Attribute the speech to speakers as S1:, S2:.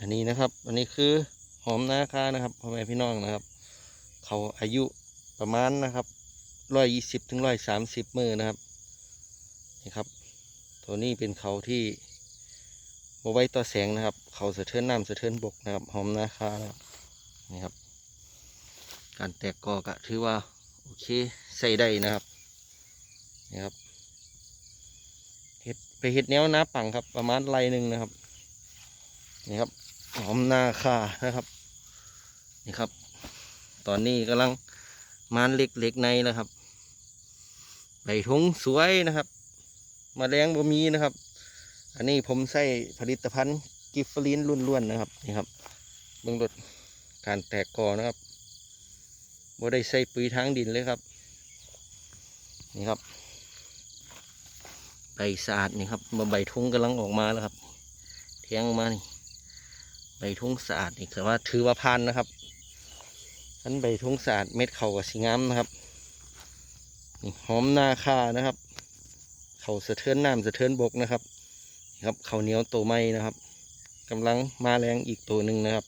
S1: อันนี้นะครับ อันนี้คือหอมนาคานะครับพ่อแม่พี่น้องนะครับ เขาอายุประมาณนะครับร้อยยี่สิบถึงร้อยสามสิบมือนะครับนี่ครับ ตัวนี้เป็นเขาที่บไว้ต่อแสงนะครับ เขาสะเทือนน้ำสะเทือนบกนะครับ หอมนาคานะครับนี่ครับ การแตกกอกะถือว่าโอเคใส่ได้นะครับนี่ครับเห็ดไปเห็ดแนวน้าปังครับ ประมาณไรหนึ่งนะครับนี่ครับ หอมนาคานะครับ นี่ครับ ตอนนี้กำลังมานเล็กๆในแล้วครับใบทงสวยนะครับมาแมลงบ่มีนะครับ อันนี้ผมใส่ผลิตภัณฑ์กิฟฟลินล้วนๆนะครับนี่ครับเบื้องต้นการแตกกอนะครับบ่ได้ใส่ปุ๋ยทางดินเลยครับ นี่ครับ ใบสะอาดนี่ครับมาใบทุงกำลังออกมาแล้วครับเทียงออกมานี่ ใบทุ่งสะอาดนี่คือว่าถือว่าพันนะครับอันใบทุ่งสะอาดเม็ดเขากับสีงามนะครับนี่หอมนาคานะครับ เขาสะเทือนน้ำสะเทือนบกนะครับ ครับเขาเหนียวตัวไม้นะครับกำลังมาแรงอีกตัวหนึ่งนะครับ